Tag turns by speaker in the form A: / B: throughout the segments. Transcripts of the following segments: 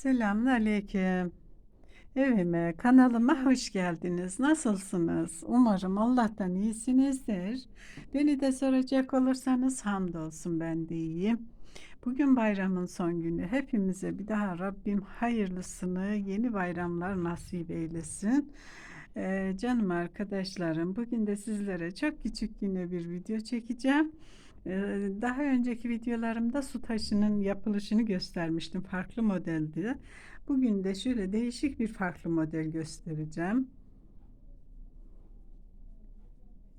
A: Selamünaleyküm. Evime, kanalıma hoş geldiniz. Nasılsınız? Umarım Allah'tan iyisinizdir. Beni de soracak olursanız hamdolsun ben de iyiyim. Bugün bayramın son günü. Hepimize bir daha Rabbim hayırlısını, yeni bayramlar nasip eylesin. Ee, canım arkadaşlarım, bugün de sizlere çok küçük yine bir video çekeceğim. Daha önceki videolarımda su taşının yapılışını göstermiştim. Farklı modeldi. Bugün de şöyle değişik bir farklı model göstereceğim.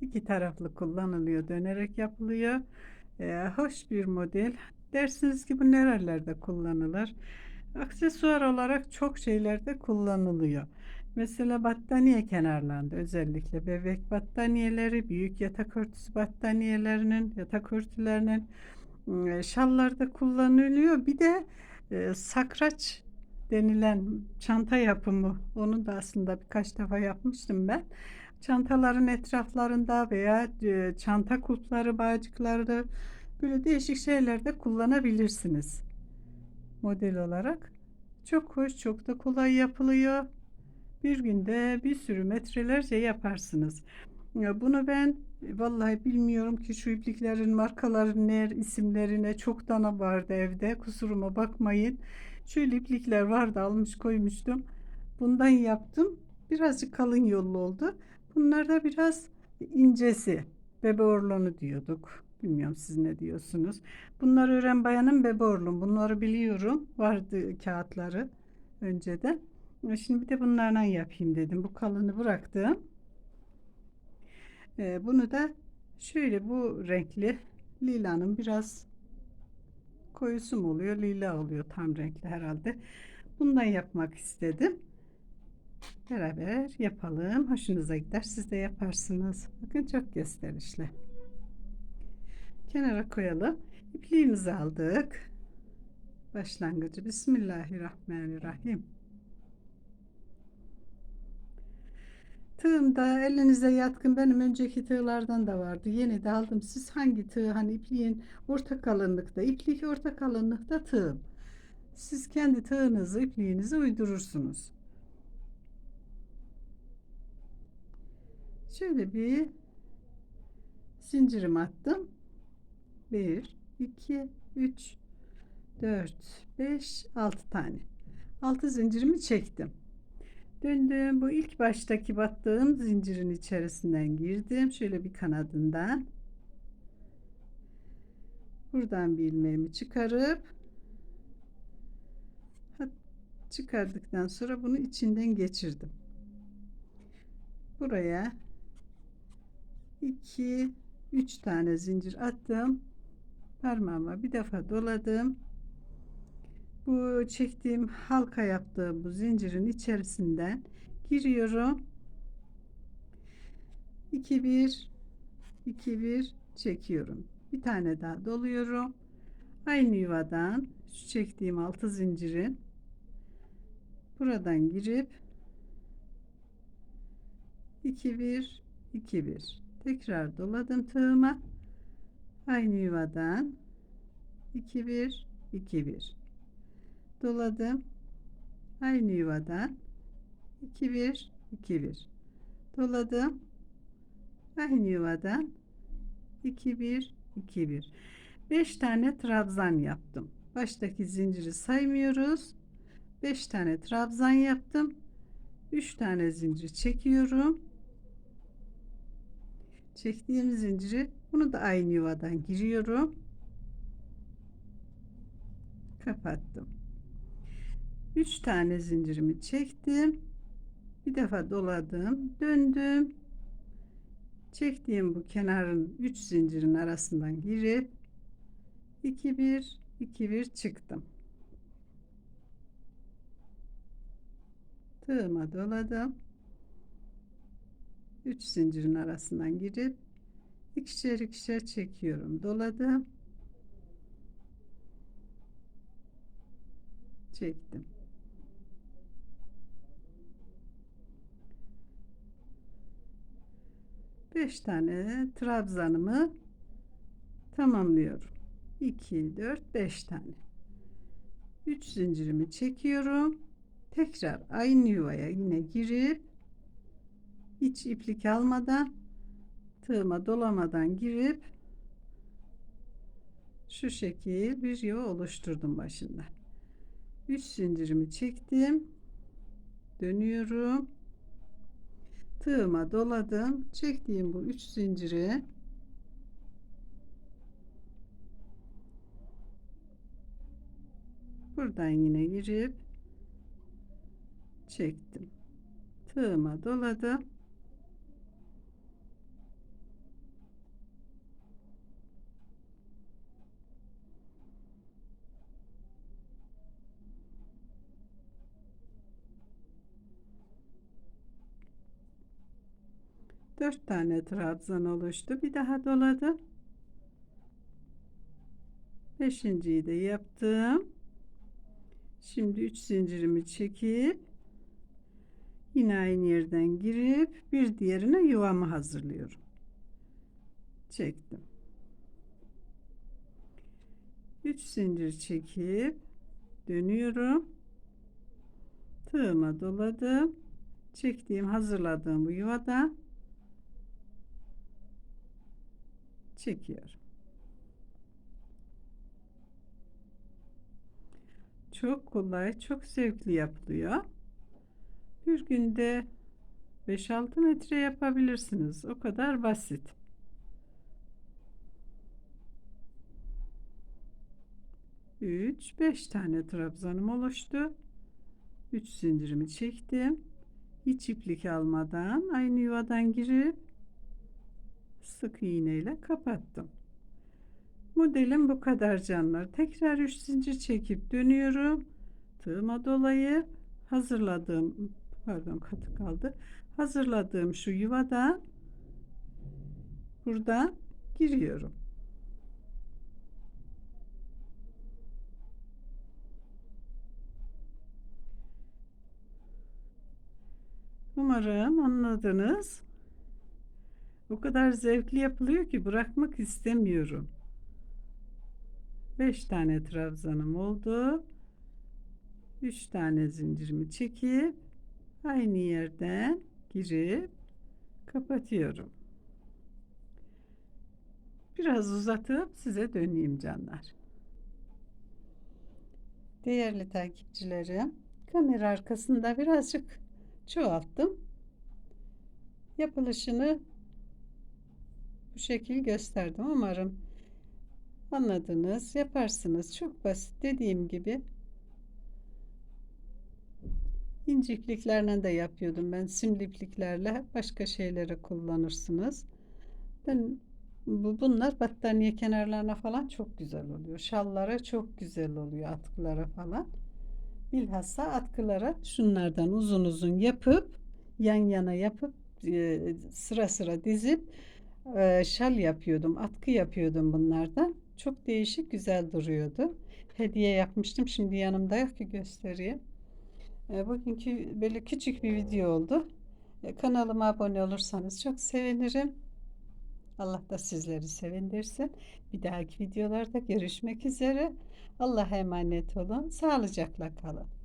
A: İki taraflı kullanılıyor, dönerek yapılıyor. Ee, hoş bir model. Dersiniz ki bu nerelerde kullanılır? Aksesuar olarak çok şeylerde kullanılıyor. Mesela battaniye kenarlarında özellikle bebek battaniyeleri, büyük yatak örtüsü battaniyelerinin, yatak örtülerinin e, şallarda kullanılıyor. Bir de e, sakraç denilen çanta yapımı, onu da aslında birkaç defa yapmıştım ben. Çantaların etraflarında veya e, çanta kulpları, bağcıkları böyle değişik şeylerde kullanabilirsiniz model olarak. Çok hoş, çok da kolay yapılıyor. Bir günde bir sürü metrelerce yaparsınız. Ya bunu ben vallahi bilmiyorum ki şu ipliklerin markaları ne, isimleri ne çok tane vardı evde. Kusuruma bakmayın. Şöyle iplikler vardı almış koymuştum. Bundan yaptım. Birazcık kalın yollu oldu. Bunlar da biraz incesi. Bebe orlonu diyorduk. Bilmiyorum siz ne diyorsunuz. Bunlar öğren bayanın bebe orlon. Bunları biliyorum. Vardı kağıtları önceden. Şimdi bir de bunlardan yapayım dedim. Bu kalını bıraktım. Ee, bunu da şöyle bu renkli lilanın biraz koyusu mu oluyor? Lila oluyor tam renkli herhalde. Bundan yapmak istedim. Beraber yapalım. Hoşunuza gider. Siz de yaparsınız. Bakın çok gösterişli. Kenara koyalım. İpliğimizi aldık. Başlangıcı Bismillahirrahmanirrahim. Tığım da elinize yatkın benim önceki tığlardan da vardı. Yeni de aldım. Siz hangi tığ hani ipliğin orta kalınlıkta, iplik orta kalınlıkta tığım. Siz kendi tığınızı, ipliğinizi uydurursunuz. Şöyle bir zincirim attım. 1 2 3 4 5 6 tane. 6 zincirimi çektim. Döndüm. Bu ilk baştaki battığım zincirin içerisinden girdim. Şöyle bir kanadından. Buradan bir ilmeğimi çıkarıp çıkardıktan sonra bunu içinden geçirdim. Buraya 2 3 tane zincir attım. Parmağıma bir defa doladım bu çektiğim halka yaptığım bu zincirin içerisinden giriyorum. 2 1 2 1 çekiyorum. Bir tane daha doluyorum. Aynı yuvadan şu çektiğim altı zincirin buradan girip 2 1 2 1 tekrar doladım tığıma. Aynı yuvadan 2 1 2 1 doladım. Aynı yuvadan. 2 1 2 1 doladım. Aynı yuvadan. 2 1 2 1 5 tane trabzan yaptım. Baştaki zinciri saymıyoruz. 5 tane trabzan yaptım. 3 tane zincir çekiyorum. Çektiğim zinciri bunu da aynı yuvadan giriyorum. Kapattım 3 tane zincirimi çektim. Bir defa doladım döndüm. Çektiğim bu kenarın 3 zincirin arasından girip 2 1 2 1 çıktım. Tığıma doladım. 3 zincirin arasından girip ikişer ikişer çekiyorum doladım. Çektim 5 tane trabzanımı tamamlıyorum. 2, 4, 5 tane. 3 zincirimi çekiyorum. Tekrar aynı yuvaya yine girip hiç iplik almadan tığıma dolamadan girip şu şekil bir yuva oluşturdum başında. 3 zincirimi çektim. Dönüyorum. Tığıma doladım. Çektiğim bu 3 zinciri buradan yine girip çektim. Tığıma doladım. Dört tane trabzan oluştu. Bir daha doladım. Beşinciyi de yaptım. Şimdi üç zincirimi çekip yine aynı yerden girip bir diğerine yuvamı hazırlıyorum. Çektim. Üç zincir çekip dönüyorum. Tığıma doladım. Çektiğim hazırladığım bu yuvadan çekiyorum. Çok kolay, çok zevkli yapılıyor. Bir günde 5-6 metre yapabilirsiniz. O kadar basit. Üç, beş tane trabzanım oluştu. Üç zincirimi çektim. Hiç iplik almadan aynı yuvadan girip sık iğne ile kapattım. Modelim bu kadar canlar. Tekrar 3 zincir çekip dönüyorum. Tığıma dolayıp hazırladığım pardon katı kaldı. Hazırladığım şu yuvadan burada giriyorum. Umarım anladınız. O kadar zevkli yapılıyor ki bırakmak istemiyorum. 5 tane trabzanım oldu. 3 tane zincirimi çekip aynı yerden girip kapatıyorum. Biraz uzatıp size döneyim canlar. Değerli takipçilerim, kamera arkasında birazcık çoğalttım. Yapılışını bu şekil gösterdim. Umarım anladınız, yaparsınız. Çok basit dediğim gibi. İnci ipliklerle de yapıyordum ben. Simli ipliklerle başka şeylere kullanırsınız. Ben bu, bunlar battaniye kenarlarına falan çok güzel oluyor. Şallara çok güzel oluyor atkılara falan. Bilhassa atkılara şunlardan uzun uzun yapıp yan yana yapıp e, sıra sıra dizip e, şal yapıyordum. Atkı yapıyordum bunlardan. Çok değişik güzel duruyordu. Hediye yapmıştım. Şimdi yanımda yok ki göstereyim. E, bugünkü böyle küçük bir video oldu. E, kanalıma abone olursanız çok sevinirim. Allah da sizleri sevindirsin. Bir dahaki videolarda görüşmek üzere. Allah'a emanet olun. Sağlıcakla kalın.